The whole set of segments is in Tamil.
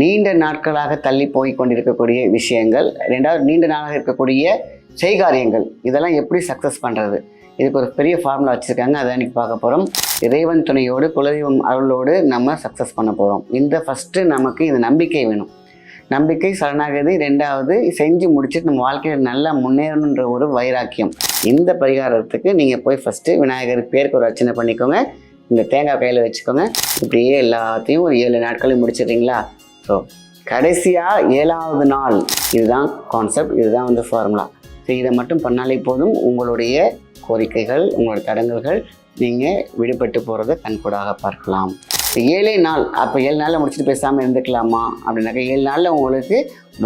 நீண்ட நாட்களாக தள்ளி போய் கொண்டிருக்கக்கூடிய விஷயங்கள் ரெண்டாவது நீண்ட நாளாக இருக்கக்கூடிய செய்காரியங்கள் இதெல்லாம் எப்படி சக்ஸஸ் பண்ணுறது இதுக்கு ஒரு பெரிய ஃபார்முலா வச்சுருக்காங்க. அதை அன்றைக்கி பார்க்க போகிறோம் இறைவன் துணையோடு குலதெய்வம் அருளோடு நம்ம சக்ஸஸ் பண்ண போகிறோம் இந்த ஃபஸ்ட்டு நமக்கு இந்த நம்பிக்கை வேணும். நம்பிக்கை சரணாகதி ரெண்டாவது செஞ்சு முடிச்சுட்டு நம்ம வாழ்க்கையில் நல்லா முன்னேறணுன்ற ஒரு வைராக்கியம். இந்த பரிகாரத்துக்கு நீங்கள் போய் ஃபஸ்ட்டு விநாயகர் பேருக்கு ஒரு அர்ச்சனை பண்ணிக்கோங்க. இந்த தேங்காய் கையில் வச்சுக்கோங்க. இப்படியே எல்லாத்தையும் ஒரு ஏழு நாட்களையும் முடிச்சிடுறீங்களா? ஸோ கடைசியாக ஏழாவது நாள் இதுதான் கான்செப்ட் இதுதான் வந்து ஃபார்முலா ஸோ இதை மட்டும் பண்ணாலே போதும். உங்களுடைய கோரிக்கைகள் உங்களோட தடங்கல்கள் நீங்கள் விடுபட்டு போகிறத கண்கூடாக பார்க்கலாம். ஏழே நாள் அப்போ ஏழு நாளில் முடிச்சுட்டு பேசாமல் இருந்துக்கலாமா? அப்படின்னாக்கா ஏழு நாளில் உங்களுக்கு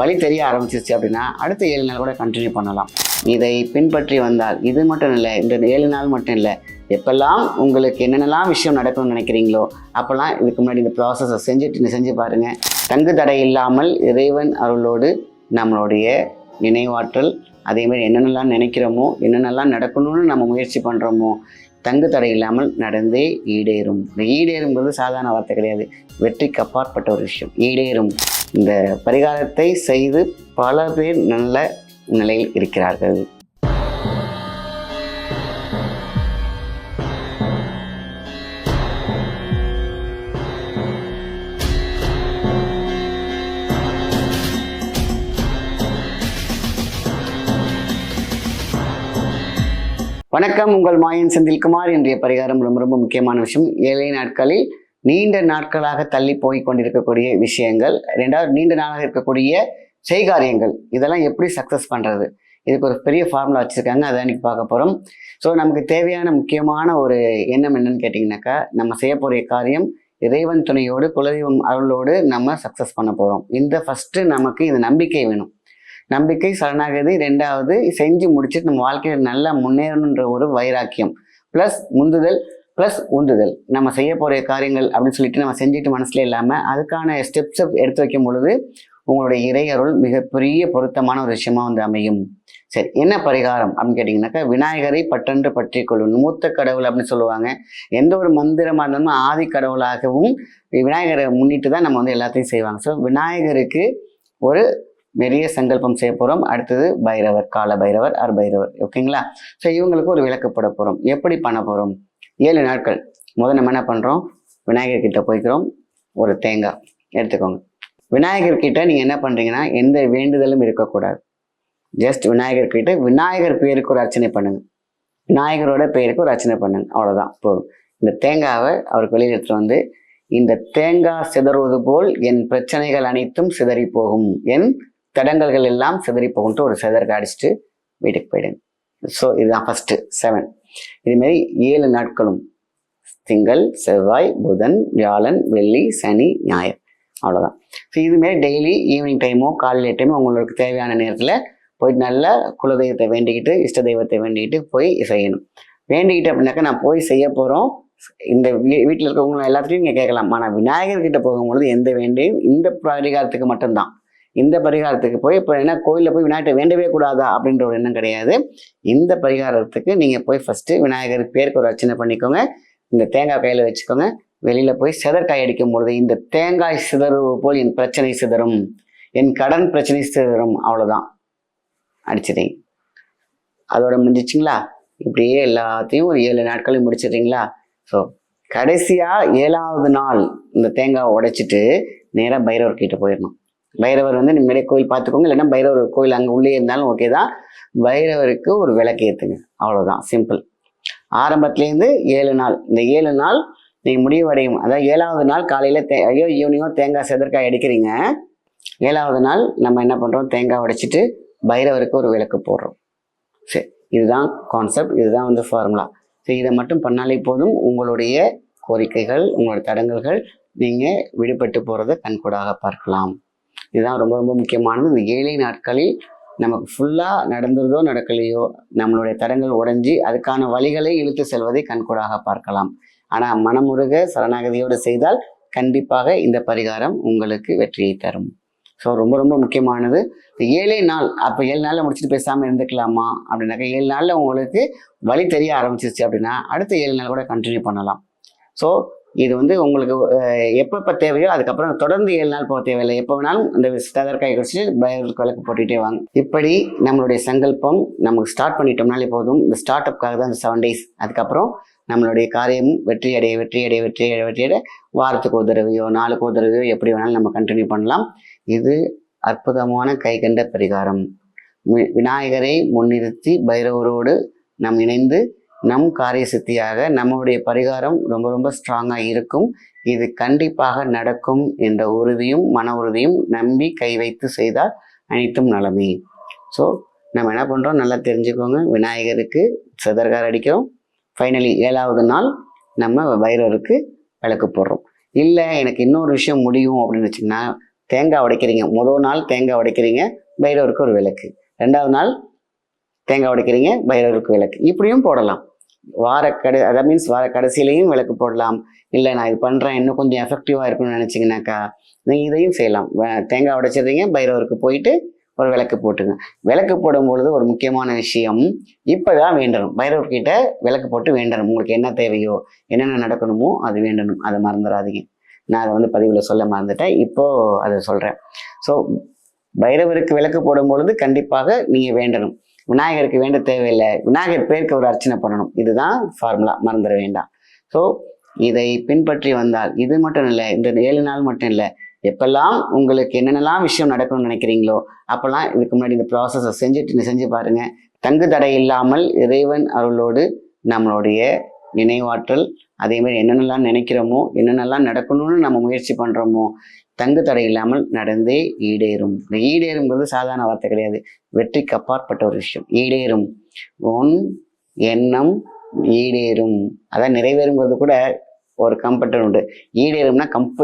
வழி தெரிய ஆரம்பிச்சிருச்சு அப்படின்னா அடுத்த ஏழு நாள் கூட கண்டினியூ பண்ணலாம். இதை பின்பற்றி வந்தால் இது மட்டும் இல்லை இந்த ஏழு நாள் மட்டும் இல்லை. எப்பெல்லாம் உங்களுக்கு என்னென்னலாம் விஷயம் நடக்கணும்னு நினைக்கிறீங்களோ அப்போல்லாம் இதுக்கு முன்னாடி இந்த ப்ராசஸை செஞ்சுட்டு செஞ்சு பாருங்கள் தங்கு தடை இல்லாமல் இறைவன் அருளோடு நம்மளுடைய நினைவாற்றல் அதேமாதிரி என்னென்னலாம் நினைக்கிறோமோ என்னென்னலாம் நடக்கணும்னு நம்ம முயற்சி பண்ணுறோமோ தங்கு தடை இல்லாமல் நடந்தே ஈடேறும். இந்த ஈடேறுங்கிறது சாதாரண வார்த்தை கிடையாது. வெற்றிக்கு அப்பாற்பட்ட ஒரு விஷயம். ஈடேறும். இந்த பரிகாரத்தை செய்து பல பேர் நல்ல நிலையில் இருக்கிறார்கள். வணக்கம் உங்கள் மாயன் செந்தில்குமார் இன்றைய பரிகாரம் ரொம்ப ரொம்ப முக்கியமான விஷயம். ஏழை நாட்களில் நீண்ட நாட்களாக தள்ளி போய் கொண்டிருக்கக்கூடிய விஷயங்கள். ரெண்டாவது நீண்ட நாளாக இருக்கக்கூடிய செய்காரியங்கள். இதெல்லாம் எப்படி சக்ஸஸ் பண்ணுறது இதுக்கு ஒரு பெரிய ஃபார்முலா வச்சுருக்காங்க. அதை அன்றைக்கி பார்க்க போகிறோம் ஸோ நமக்கு தேவையான முக்கியமான ஒரு எண்ணம் என்னன்னு கேட்டிங்கனாக்கா நம்ம செய்ய போகிற காரியம் இறைவன் துணையோடு குலதெய்வம் அருளோடு நம்ம சக்ஸஸ் பண்ண போகிறோம் இந்த ஃபஸ்ட்டு நமக்கு இந்த நம்பிக்கை வேணும். நம்பிக்கை சரணாகதி ரெண்டாவது செஞ்சு முடிச்சுட்டு நம்ம வாழ்க்கையில் நல்லா முன்னேறணுன்ற ஒரு வைராக்கியம். ப்ளஸ் முந்துதல் ப்ளஸ் உந்துதல். நம்ம செய்ய போகிற காரியங்கள் அப்படின்னு சொல்லிட்டு நம்ம செஞ்சுட்டு மனசுல இல்லாமல் அதுக்கான ஸ்டெப்ஸை எடுத்து வைக்கும் பொழுது உங்களுடைய இறையருள் மிகப்பெரிய பொருத்தமான ஒரு விஷயமா வந்து அமையும். சரி என்ன பரிகாரம் அப்படின்னு கேட்டிங்கனாக்கா விநாயகரை பற்றென்று பற்றி கொள்ளும். மூத்த கடவுள் அப்படின்னு சொல்லுவாங்க. எந்த ஒரு மந்திரமாக இருந்தாலும் ஆதி கடவுளாகவும் விநாயகரை முன்னிட்டு தான் நம்ம வந்து எல்லாத்தையும் செய்வாங்க. ஸோ விநாயகருக்கு ஒரு பெரிய சங்கல்பம் செய்ய போகிறோம் அடுத்தது பைரவர் கால பைரவர் ஆர் பைரவர். ஓகேங்களா ஸோ இவங்களுக்கு ஒரு விளக்கு போட போகிறோம் எப்படி பண்ண போகிறோம் ஏழு நாட்கள். முதல் நம்ம என்ன பண்ணுறோம் விநாயகர் கிட்ட போய்க்கிறோம். ஒரு தேங்காய் எடுத்துக்கோங்க. விநாயகர் கிட்ட நீங்கள் என்ன பண்ணுறீங்கன்னா எந்த வேண்டுதலும் இருக்கக்கூடாது. ஜஸ்ட் விநாயகர் கிட்ட விநாயகர் பேருக்கு ஒரு அர்ச்சனை பண்ணுங்க. விநாயகரோட பேருக்கு ஒரு அர்ச்சனை பண்ணுங்க. அவ்வளோதான் போதும். இந்த தேங்காவை அவருக்கு வெளியில் எடுத்துகிட்டு வந்து இந்த தேங்காய் சிதறுவது போல் என் பிரச்சனைகள் அனைத்தும் சிதறி போகும். என் தடங்கல்கள் எல்லாம் சிதறி போகும்ட்டு ஒரு சிதறக்கு அடிச்சுட்டு வீட்டுக்கு போயிடுங்க. ஸோ இதுதான் ஃபஸ்ட்டு செவன் இதுமாரி ஏழு நாட்களும் திங்கள் செவ்வாய் புதன் வியாழன் வெள்ளி சனி ஞாயிறு. அவ்வளோதான் ஸோ இதுமாரி டெய்லி ஈவினிங் டைமோ காலையில் டைமோ உங்களுக்கு தேவையான நேரத்தில் போயிட்டு நல்லா குலதெய்வத்தை வேண்டிக்கிட்டு இஷ்ட தெய்வத்தை வேண்டிக்கிட்டு போய் செய்யணும். வேண்டிக்கிட்டு அப்படின்னாக்கா நான் போய் செய்ய போகிறோம் இந்த வீ- வீட்டில் இருக்கவங்க எல்லாத்துலேயும் நீங்கள் கேட்கலாம். ஆனால் விநாயகர்கிட்ட போகும்பொழுது எந்த வேண்டியும் இந்த பரிகாரத்துக்கு மட்டும்தான். இந்த பரிகாரத்துக்கு போய் இப்போ என்ன கோயிலில் போய் விநாயகர் வேண்டவே கூடாதா? அப்படின்ற ஒரு எண்ணம் கிடையாது. இந்த பரிகாரத்துக்கு நீங்கள் போய் ஃபஸ்ட்டு விநாயகர் பேருக்கு ஒரு அர்ச்சனை பண்ணிக்கோங்க. இந்த தேங்காய் கையில் வச்சுக்கோங்க. வெளியில் போய் செதற்காய் அடிக்கும் பொழுது இந்த தேங்காய் சிதறுவது போல் என் பிரச்சனை சிதறும். என் கடன் பிரச்சனை சிதறும். அவ்வளோதான் அடிச்சிட்டீங்க அதோட முடிஞ்சிச்சிங்களா? இப்படியே எல்லாத்தையும் ஒரு ஏழு நாட்களையும் முடிச்சிடுறீங்களா? ஸோ கடைசியாக ஏழாவது நாள் இந்த தேங்காவை உடைச்சிட்டு நேராக பைரவர்கிட்ட போயிடணும். பைரவர் வந்து நிம்மதியே கோயில் பார்த்துக்கோங்க. இல்லைன்னா பைரவர் கோயில் அங்கே உள்ளே இருந்தாலும் ஓகே தான். பைரவருக்கு ஒரு விளக்கு ஏற்றுங்க அவ்வளோதான் சிம்பிள் ஆரம்பத்துலேருந்து ஏழு நாள். இந்த ஏழு நாள் நீங்கள் முடிவடையும். அதாவது ஏழாவது நாள் காலையில் தே ஐயோ ஈவினிங்கோ தேங்காய் செதற்காய் அடிக்கிறீங்க. ஏழாவது நாள் நம்ம என்ன பண்ணுறோம் தேங்காய் உடைச்சிட்டு பைரவருக்கு ஒரு விளக்கு போடுறோம். சரி இதுதான் கான்செப்ட் இதுதான் வந்து ஃபார்முலா ஸோ இதை மட்டும் பண்ணாலே போதும். உங்களுடைய கோரிக்கைகள் உங்களோட தடங்கல்கள் நீங்கள் விடுபட்டு போகிறத கண்கூடாக பார்க்கலாம். இதுதான் ரொம்ப ரொம்ப முக்கியமானது. இந்த ஏழை நாட்களில் நமக்கு ஃபுல்லாக நடந்துருதோ நடக்கலையோ நம்மளுடைய தடங்கள் உடைஞ்சி அதுக்கான வழிகளை இழுத்து செல்வதை கண்கூடாக பார்க்கலாம். ஆனால் மனமுருக சரணாகதியோடு செய்தால் கண்டிப்பாக இந்த பரிகாரம் உங்களுக்கு வெற்றியை தரும். ஸோ ரொம்ப ரொம்ப முக்கியமானது. இந்த ஏழே நாள் அப்போ ஏழு நாளில் முடிச்சுட்டு பேசாமல் இருந்துக்கலாமா? அப்படின்னாக்கா ஏழு நாளில் உங்களுக்கு வழி தெரிய ஆரம்பிச்சிருச்சு அப்படின்னா அடுத்த ஏழு நாள் கூட கண்டினியூ பண்ணலாம். ஸோ இது வந்து உங்களுக்கு எப்பப்போ தேவையோ அதுக்கப்புறம் தொடர்ந்து ஏழு நாள் போக தேவையில்லை. எப்போ வேணாலும் அந்த சதற்காய் குடிச்சிட்டு பைரவருக்கு விளக்கு போட்டுகிட்டே வாங்க. இப்படி நம்மளுடைய சங்கல்பம் நமக்கு ஸ்டார்ட் பண்ணிட்டோம்னாலே போதும். இந்த ஸ்டார்ட் அப்காக தான் இந்த செவன் டேஸ் அதுக்கப்புறம் நம்மளுடைய காரியமும் வெற்றி அடைய வெற்றி அடைய வெற்றி அடைய வெற்றி அடைய வாரத்துக்கு ஒரு தடவையோ நாளுக்கு ஒரு தடவையோ எப்படி வேணாலும் நம்ம கண்டினியூ பண்ணலாம். இது அற்புதமான கைகண்ட பரிகாரம். வி- விநாயகரை முன்னிறுத்தி பைரவரோடு நாம் இணைந்து நம் காரிய சித்தியாக நம்மளுடைய பரிகாரம் ரொம்ப ரொம்ப ஸ்ட்ராங்காக இருக்கும். இது கண்டிப்பாக நடக்கும் என்ற உறுதியும் மன உறுதியும் நம்பி கை வைத்து செய்தால் அனைத்தும் நலமே. ஸோ நம்ம என்ன பண்ணுறோம் நல்லா தெரிஞ்சுக்கோங்க. விநாயகருக்கு சதர்கார் அடிக்கிறோம். ஃபைனலி ஏழாவது நாள் நம்ம வைரருக்கு விளக்கு போடுறோம். இல்லை எனக்கு இன்னொரு விஷயம் முடியும் அப்படின்னு வச்சிங்கன்னா தேங்காய் உடைக்கிறீங்க. முதல் நாள் தேங்காய் உடைக்கிறீங்க பைரவருக்கு ஒரு விளக்கு. ரெண்டாவது நாள் தேங்காய் உடைக்கிறீங்க பைரவருக்கு விளக்கு. இப்படியும் போடலாம். வார கடை அதாவது மீன்ஸ் வார கடைசியிலையும் விளக்கு போடலாம். இல்லை நான் இது பண்ணுறேன் இன்னும் கொஞ்சம் எஃபெக்டிவாக இருக்கும்னு நினச்சிங்கனாக்கா நீங்கள் இதையும் செய்யலாம். தேங்காய் உடைச்சிடுறீங்க பைரவருக்கு போயிட்டு ஒரு விளக்கு போட்டுங்க. விளக்கு போடும் பொழுது ஒரு முக்கியமான விஷயம் இப்போ தான் வேண்டணும். பைரவர்கிட்ட விளக்கு போட்டு வேண்டணும். உங்களுக்கு என்ன தேவையோ என்னென்ன நடக்கணுமோ அது வேண்டணும். அதை மறந்துடாதீங்க. நான் அதை வந்து பதிவில் சொல்ல மறந்துட்டேன். இப்போது அதை சொல்கிறேன் ஸோ பைரவருக்கு விளக்கு போடும் பொழுது கண்டிப்பாக நீங்கள் வேண்டணும். விநாயகருக்கு வேண்ட தேவையில்லை. விநாயகர் பேருக்கு ஒரு அர்ச்சனை பண்ணணும். இதுதான் ஃபார்முலா மறந்துட வேண்டாம். ஸோ இதை பின்பற்றி வந்தால் இது மட்டும் இல்லை இந்த ஏழு நாள் மட்டும் இல்லை எப்பெல்லாம் உங்களுக்கு என்னென்னலாம் விஷயம் நடக்கணும்னு நினைக்கிறீங்களோ அப்போல்லாம் இதுக்கு முன்னாடி இந்த ப்ராசஸை செஞ்சுட்டு செஞ்சு பாருங்கள் தங்கு தடை இல்லாமல் இறைவன் அருளோடு நம்மளுடைய நினைவாற்றல் அதே மாதிரி என்னென்னலாம் நினைக்கிறோமோ என்னென்னலாம் நடக்கணும்னு நம்ம முயற்சி பண்ணுறோமோ தங்கு தடை இல்லாமல் நடந்தே ஈடேறும். இந்த ஈடேறுங்கிறது சாதாரண வார்த்தை கிடையாது. வெற்றிக்கு அப்பாற்பட்ட ஒரு விஷயம். ஈடேறும். உன் எண்ணம் ஈடேறும். அதான் நிறைவேறுங்கிறது கூட ஒரு கம்பெட்டர் உண்டு. ஈடேறும்னா கம்ப்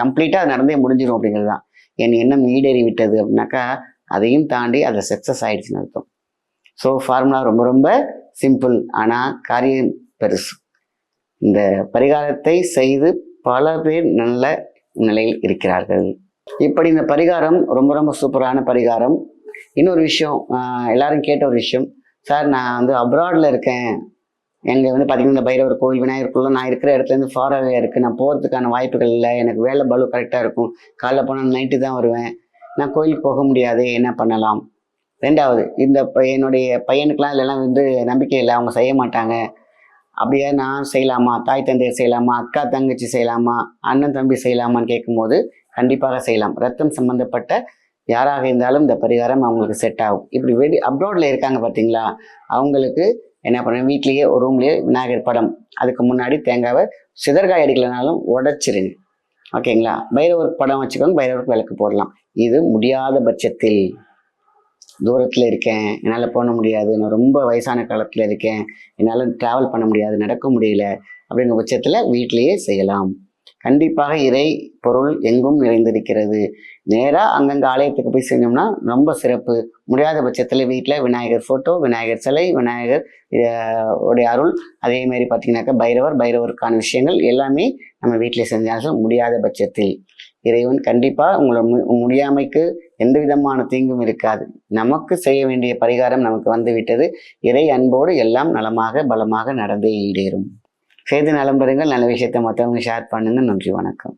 கம்ப்ளீட்டாக அது நடந்தே முடிஞ்சிடும் அப்படிங்கிறது தான் என் எண்ணம் ஈடேறி விட்டது அப்படின்னாக்கா அதையும் தாண்டி அதை சக்ஸஸ் ஆயிடுச்சுன்னு அர்த்தம். ஸோ ஃபார்முலா ரொம்ப ரொம்ப சிம்பிள் ஆனால் காரியம் பெருசு. இந்த பரிகாரத்தை செய்து பல பேர் நல்ல நிலையில் இருக்கிறார்கள். இப்படி இந்த பரிகாரம் ரொம்ப ரொம்ப சூப்பரான பரிகாரம். இன்னொரு விஷயம் எல்லாரும் கேட்ட ஒரு விஷயம். சார் நான் வந்து அப்ராடில் இருக்கேன். எங்கள் வந்து பார்த்தீங்கன்னா இந்த பைரவர் கோயில் கோவில் நான் இருக்கிற இடத்துல இருந்து ஃபாராகவே இருக்குது நான் போகிறதுக்கான வாய்ப்புகள் இல்லை. எனக்கு வேலை பலு கரெக்டாக இருக்கும். காலைல போனால் நைட்டு தான் வருவேன். நான் கோயிலுக்கு போக முடியாது. என்ன பண்ணலாம்? ரெண்டாவது இந்த ப- என்னுடைய பையனுக்கெலாம் இதெல்லாம் வந்து நம்பிக்கை இல்லை. அவங்க செய்ய மாட்டாங்க. அப்படியே நான் செய்யலாமா தாய் தந்தையர் செய்யலாமா அக்கா தங்கச்சி செய்யலாமா அண்ணன் தம்பி செய்யலாமான்னு கேட்கும்போது கண்டிப்பாக செய்யலாம். ரத்தம் சம்பந்தப்பட்ட யாராக இருந்தாலும் இந்த பரிகாரம் அவங்களுக்கு செட் ஆகும். இப்படி வெடி அப்ராடில் இருக்காங்க பார்த்தீங்களா அவங்களுக்கு என்ன பண்ண வீட்லேயே ஒரு ரூம்லேயே விநாயகர் படம். அதுக்கு முன்னாடி தேங்காவை சிதற்காய் அடிக்கலனாலும் உடச்சிருங்க. ஓகேங்களா? பைரவர் படம் வச்சுக்கோங்க பைரவருக்கு விளக்கு போடலாம். இது முடியாத பட்சத்தில். தூரத்தில் இருக்கேன். என்னால் போக முடியாது. நான் ரொம்ப வயசான காலத்தில் இருக்கேன். என்னால் ட்ராவல் பண்ண முடியாது. நடக்க முடியல. அப்படிங்கிற பட்சத்தில் வீட்டிலையே செய்யலாம். கண்டிப்பாக இறை பொருள் எங்கும் நிறைந்திருக்கிறது. நேராக அங்கங்கே ஆலயத்துக்கு போய் செஞ்சோம்னா ரொம்ப சிறப்பு. முடியாத பட்சத்தில் வீட்டில் விநாயகர் ஃபோட்டோ விநாயகர் சிலை விநாயகர் உடைய அருள். அதே மாதிரி பார்த்தீங்கன்னாக்கா பைரவர் பைரவருக்கான விஷயங்கள் எல்லாமே நம்ம வீட்டில் செஞ்சாலும் முடியாத பட்சத்தில். இறைவன் கண்டிப்பாக உங்களை மு- முடியாமைக்கு எந்த விதமான தீங்கும் இருக்காது. நமக்கு செய்ய வேண்டிய பரிகாரம் நமக்கு வந்து விட்டது. இறை அன்போடு எல்லாம் நலமாக பலமாக நடந்தே ஈடேறும். செய்து நலம் பெறுங்கள். நல்ல விஷயத்தை மற்றவங்க ஷேர் பண்ணுங்கள் நன்றி வணக்கம்.